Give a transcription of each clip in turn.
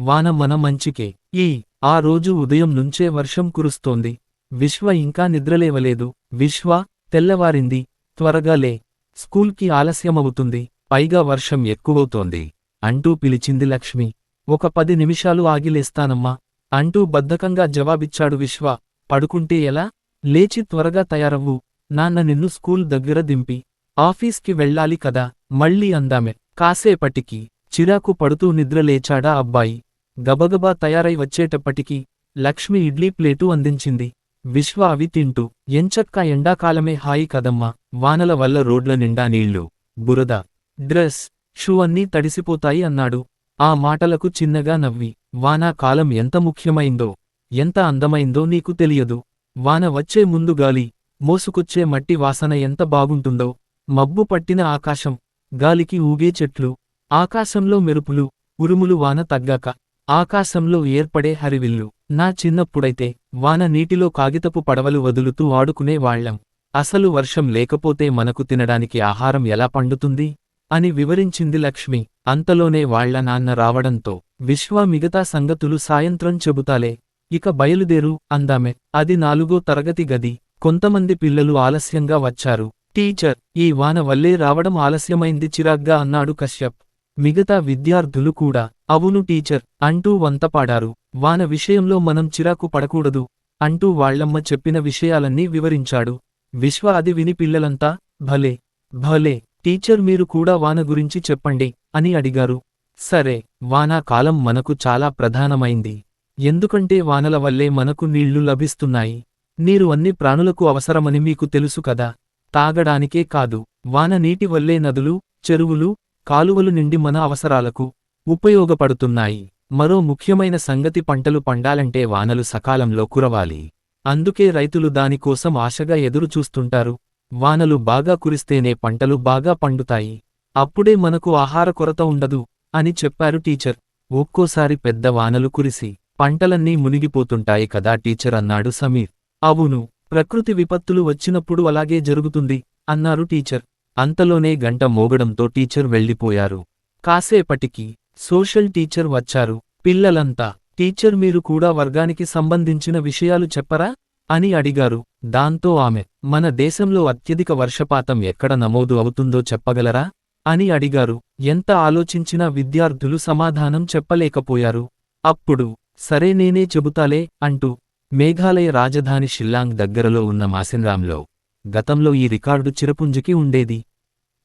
వాన మన మంచికే. ఈ ఆ రోజు ఉదయం నుంచే వర్షం కురుస్తోంది. విశ్వ ఇంకా నిద్రలేవలేదు. విశ్వ తెల్లవారింది. త్వరగా లే. స్కూల్కి ఆలస్యమవుతుంది. పైగా వర్షం ఎక్కువవుతోంది. అంటూ పిలిచింది లక్ష్మి. ఒక పది నిమిషాలు ఆగిలేస్తానమ్మా అంటూ బద్ధకంగా జవాబిచ్చాడు విశ్వ. పడుకుంటే ఎలా? లేచి త్వరగా తయారవ్వు. నాన్న నిన్ను స్కూల్ దగ్గర దింపి. ఆఫీస్కి వెళ్ళాలి కదా. మళ్ళీ అందామె. కాసేపటికి. చిరాకు పడుతూ నిద్రలేచాడా అబ్బాయి. గబగబా తయారై వచ్చేటప్పటికీ లక్ష్మి ఇడ్లీ ప్లేటు అందించింది. విశ్వ అవి తింటూ ఎంచక్కా ఎండాకాలమే హాయి కదమ్మా వానల వల్ల రోడ్ల నిండా నీళ్ళు బురద డ్రెస్ షూ అన్నీ తడిసిపోతాయి అన్నాడు. ఆ మాటలకు చిన్నగా నవ్వి వానా కాలం ఎంత ముఖ్యమైందో ఎంత అందమైందో నీకు తెలియదు. వాన వచ్చే ముందు గాలి మోసుకొచ్చే మట్టి వాసన ఎంత బాగుంటుందో మబ్బు పట్టిన ఆకాశం గాలికి ఊగే చెట్లు ఆకాశంలో మెరుపులు ఉరుములు వాన తగ్గాక ఆకాశంలో ఏర్పడే హరివిల్లు. నా చిన్నప్పుడైతే వాన నీటిలో కాగితపు పడవలు వదులుతూ ఆడుకునే వాళ్ళం. అసలు వర్షం లేకపోతే మనకు తినడానికి ఆహారం ఎలా పండుతుంది? అని వివరించింది లక్ష్మి. అంతలోనే వాళ్ళ నాన్న రావడంతో విశ్వ మిగతా సంగతులు సాయంత్రం చెబుతాలే. ఇక బయలుదేరు అందామె. అది నాలుగో తరగతి గది. కొంతమంది పిల్లలు ఆలస్యంగా వచ్చారు. టీచర్ ఈ వాన వల్లే రావడం ఆలస్యమైంది చిరాగ్గా అన్నాడు కశ్యప్. మిగతా విద్యార్థులు కూడా అవును టీచర్ అంటూ వంతపాడారు. వాన విషయంలో మనం చిరాకు పడకూడదు అంటూ వాళ్ళమ్మ చెప్పిన విషయాలన్నీ వివరించాడు. విశ్వ అది విని పిల్లలంతా భలే భలే టీచర్ మీరు కూడా వాన గురించి చెప్పండి అని అడిగారు. సరే వానాకాలం మనకు చాలా ప్రధానమైంది. ఎందుకంటే వానల వల్లే మనకు నీళ్ళు లభిస్తున్నాయి. నీరు అన్ని ప్రాణులకు అవసరమని మీకు తెలుసు కదా. తాగడానికే కాదు వాన నీటి వల్లే నదులు చెరువులు కాలువలు నిండి మన అవసరాలకు ఉపయోగపడుతున్నాయి. మరో ముఖ్యమైన సంగతి పంటలు పండాలంటే వానలు సకాలంలో కురవాలి. అందుకే రైతులు దానికోసం ఆశగా ఎదురుచూస్తుంటారు. వానలు బాగా కురిస్తేనే పంటలు బాగా పండుతాయి. అప్పుడే మనకు ఆహార కొరత ఉండదు అని చెప్పారు టీచర్. ఒక్కోసారి పెద్ద వానలు కురిసి పంటలన్నీ మునిగిపోతుంటాయి కదా టీచర్ అన్నాడు సమీర్. అవును ప్రకృతి విపత్తులు వచ్చినప్పుడు అలాగే జరుగుతుంది అన్నారు టీచర్. అంతలోనే గంట మోగడంతో టీచర్ వెళ్ళిపోయారు. కాసేపటికి సోషల్ టీచర్ వచ్చారు. పిల్లలంతా టీచర్ మీరు కూడా వర్గానికి సంబంధించిన విషయాలు చెప్పరా? అని అడిగారు. దాంతో ఆమె మన దేశంలో అత్యధిక వర్షపాతం ఎక్కడ నమోదు అవుతుందో చెప్పగలరా? అని అడిగారు. ఎంత ఆలోచించినా విద్యార్థులు సమాధానం చెప్పలేకపోయారు. అప్పుడు సరే నేనే చెబుతాలే అంటూ మేఘాలయ రాజధాని షిల్లాంగ్ దగ్గరలో ఉన్న మాసిన్రాంలో గతంలో ఈ రికార్డు చిరపుంజుకి ఉండేది.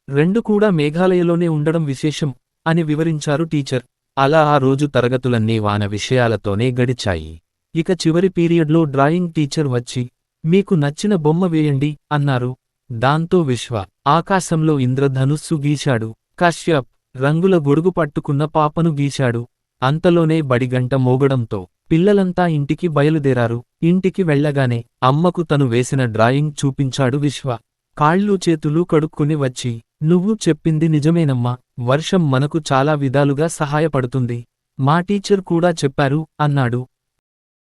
రెండు కూడా మేఘాలయలోనే ఉండడం విశేషం అని వివరించారు టీచర్. అలా ఆ రోజు తరగతులన్నీ వాన విషయాలతోనే గడిచాయి. ఇక చివరి పీరియడ్లో డ్రాయింగ్ టీచర్ వచ్చి మీకు నచ్చిన బొమ్మ వేయండి అన్నారు. దాంతో విశ్వ ఆకాశంలో ఇంద్రధనుస్సు గీశాడు. కశ్యప్ రంగుల గొడుగు పట్టుకున్న పాపను గీశాడు. అంతలోనే బడిగంట మోగడంతో పిల్లలంతా ఇంటికి బయలుదేరారు. ఇంటికి వెళ్ళగానే అమ్మకు తను వేసిన డ్రాయింగ్ చూపించాడు విశ్వ. కాళ్ళు చేతులు కడుక్కుని వచ్చి నువ్వు చెప్పింది నిజమేనమ్మా వర్షం మనకు చాలా విధాలుగా సహాయపడుతుంది. మా టీచర్ కూడా చెప్పారు అన్నాడు.